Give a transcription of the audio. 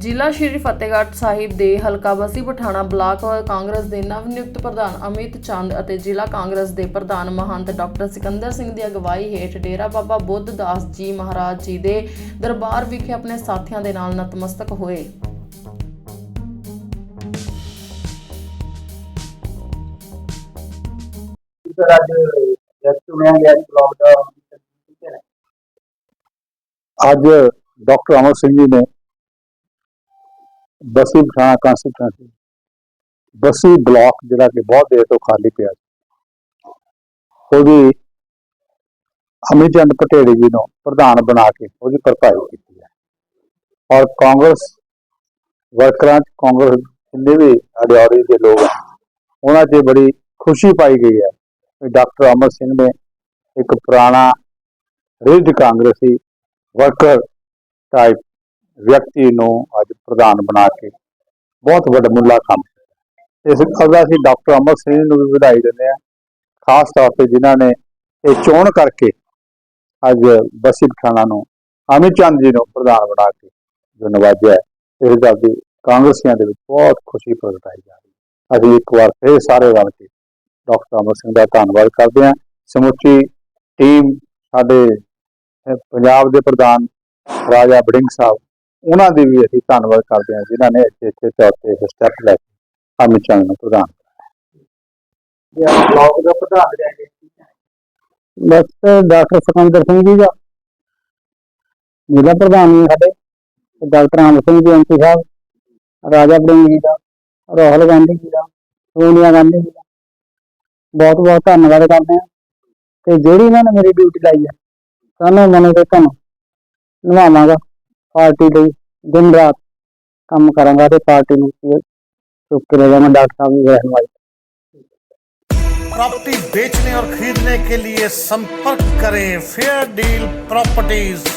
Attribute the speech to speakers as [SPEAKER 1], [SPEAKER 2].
[SPEAKER 1] ਜ਼ਿਲ੍ਹਾ ਸ਼੍ਰੀ ਫਤਿਹਗੜ੍ਹ ਸਾਹਿਬ ਦੇ ਹਲਕਾ ਬਸੀ ਪਠਾਣਾ ਬਲਾਕ ਕਾਂਗਰਸ ਦੇ ਨਵ ਨਿਯੁਕਤ ਪ੍ਰਧਾਨ ਅਮਿਤ ਚੰਦ ਅਤੇ ਜ਼ਿਲ੍ਹਾ ਕਾਂਗਰਸ ਦੇ ਪ੍ਰਧਾਨ ਮਹੰਤ ਡਾਕਟਰ ਸਿਕੰਦਰ ਸਿੰਘ ਦੀ ਅਗਵਾਈ ਹੇਠ ਡੇਰਾ ਬਾਬਾ ਬੁੱਧ ਦਾਸ ਜੀ ਮਹਾਰਾਜ ਜੀ ਦੇ ਦਰਬਾਰ ਵਿਖੇ ਆਪਣੇ ਸਾਥੀਆਂ ਦੇ ਨਾਲ ਨਤਮਸਤਕ ਹੋਏ।
[SPEAKER 2] ਸਰ ਅੱਜ ਚੁਣਿਆ ਗਿਆ ਬਲੌਗ ਦਾ
[SPEAKER 3] ਅੱਜ ਡਾਕਟਰ ਅਮਰ ਸਿੰਘ ਜੀ ਨੇ ਬਸੀ ਪਠਾਣਾ ਕਾਂਸਟੀਟਿਊਂਸੀ ਬਸੀ ਬਲਾਕ ਜਿਹੜਾ ਕਿ ਬਹੁਤ ਦੇਰ ਤੋਂ ਖਾਲੀ ਪਿਆ ਸੀ। ਉਹਦੀ ਅਮਿਤ ਚੰਦ ਪਟੇੜੀ ਜੀ ਨੂੰ ਪ੍ਰਧਾਨ ਬਣਾ ਕੇ ਉਹਦੀ ਭਰਪਾਈ ਕੀਤੀ ਹੈ। ਔਰ ਕਾਂਗਰਸ ਵਰਕਰਾਂ 'ਚ ਕਾਂਗਰਸ ਜਿੰਨੇ ਵੀ ਅਡਿਆਰੀ ਦੇ ਲੋਕ ਹਨ ਉਹਨਾਂ 'ਚ ਬੜੀ ਖੁਸ਼ੀ ਪਾਈ ਗਈ ਹੈ ਕਿ ਡਾਕਟਰ ਅਮਰ ਸਿੰਘ ਨੇ ਇੱਕ ਪੁਰਾਣਾ ਰਿੱਧ ਕਾਂਗਰਸੀ ਵਰਕਰ ਟਾਈਪ ਵਿਅਕਤੀ ਨੂੰ ਅੱਜ ਪ੍ਰਧਾਨ ਬਣਾ ਕੇ ਬਹੁਤ ਵੱਡਾ ਮੁੱਲਾ ਕੰਮ ਇਸ ਗੱਲ ਦਾ ਅਸੀਂ ਡਾਕਟਰ ਅਮਰ ਸਿੰਘ ਨੂੰ ਵੀ ਵਧਾਈ ਦਿੰਦੇ ਹਾਂ। ਖਾਸ ਤੌਰ ਤੇ ਜਿਨ੍ਹਾਂ ਨੇ ਇਹ ਚੋਣ ਕਰਕੇ ਅੱਜ ਬਸੀ ਪਠਾਣਾ ਨੂੰ ਅਮਿਤ ਚੰਦ ਜੀ ਨੂੰ ਪ੍ਰਧਾਨ ਬਣਾ ਕੇ ਜੋ। ਨਵਾਜਿਆ ਇਸ ਗੱਲ ਦੀ ਕਾਂਗਰਸੀਆਂ ਦੇ ਵਿੱਚ ਬਹੁਤ ਖੁਸ਼ੀ ਪ੍ਰਗਟਾਈ ਜਾ ਰਹੀ ਹੈ। ਅਸੀਂ ਇੱਕ ਵਾਰ ਫਿਰ ਸਾਰੇ ਰਲ ਕੇ ਡਾਕਟਰ ਅਮਰ ਸਿੰਘ ਦਾ ਧੰਨਵਾਦ ਕਰਦੇ ਹਾਂ। ਸਮੁੱਚੀ ਟੀਮ ਸਾਡੇ ਪੰਜਾਬ ਦੇ ਪ੍ਰਧਾਨ ਰਾਜਾ ਬੜਿੰਗ ਸਾਹਿਬ ਉਹਨਾਂ ਦੀ ਵੀ ਅਸੀਂ ਧੰਨਵਾਦ ਕਰਦੇ ਹਾਂ ਜਿਨ੍ਹਾਂ ਨੇ ਇੱਥੇ ਇੱਥੇ ਤੌਰ ਤੇ ਇਹ ਸਟੈਪ ਲੈ ਕੇ ਅਮਿਤ ਚੰਦ ਨੂੰ ਪ੍ਰਧਾਨ
[SPEAKER 2] ਇਹ ਬਲੌਗ ਦਾ ਪ੍ਰਧਾਨ ਰਿਹਾ
[SPEAKER 3] ਬਸ ਡਾਕਟਰ ਸਿਕੰਦਰ ਸਿੰਘ ਜੀ ਦਾ। ਜ਼ਿਲ੍ਹਾ ਪ੍ਰਧਾਨ ਜੀ ਸਾਡੇ। ਡਾਕਟਰ ਅਮਰ ਸਿੰਘ ਜੀ ਐਮਪੀ ਸਾਹਿਬ। ਰਾਜਾ ਬੜਿੰਗ ਜੀ ਦਾ। ਰਾਹੁਲ ਗਾਂਧੀ ਜੀ ਦਾ। ਸੋਨੀਆ ਗਾਂਧੀ ਜੀ ਦਾ। ਬਹੁਤ ਬਹੁਤ ਧੰਨਵਾਦ ਕਰਦੇ ਹਾਂ। ਤੇ ਜਿਹੜੀ ਇਹਨਾਂ ਨੇ ਮੇਰੀ ਡਿਊਟੀ ਲਾਈ ਹੈ ਸਾਨੂੰ ਮਨੋਂ ਤੇ ਤੁਹਾਨੂੰ ਨਿਭਾਵਾਂਗਾ ਪਾਰਟੀ ਲਈ ਦਿਨ ਰਾਤ ਕੰਮ ਕਰਾਂਗਾ ਤੇ ਪਾਰਟੀ ਨੂੰ ਚੁੱਕ ਕੇ ਲੈ ਜਾਵਾਂਗਾ ਡਾਕਟਰ ਸਾਹਿਬ ਦੀ ਰਹਿਨਮਾਈ
[SPEAKER 4] प्रॉपर्टी बेचने और खरीदने के लिए संपर्क करें फेयर डील प्रॉपर्टीज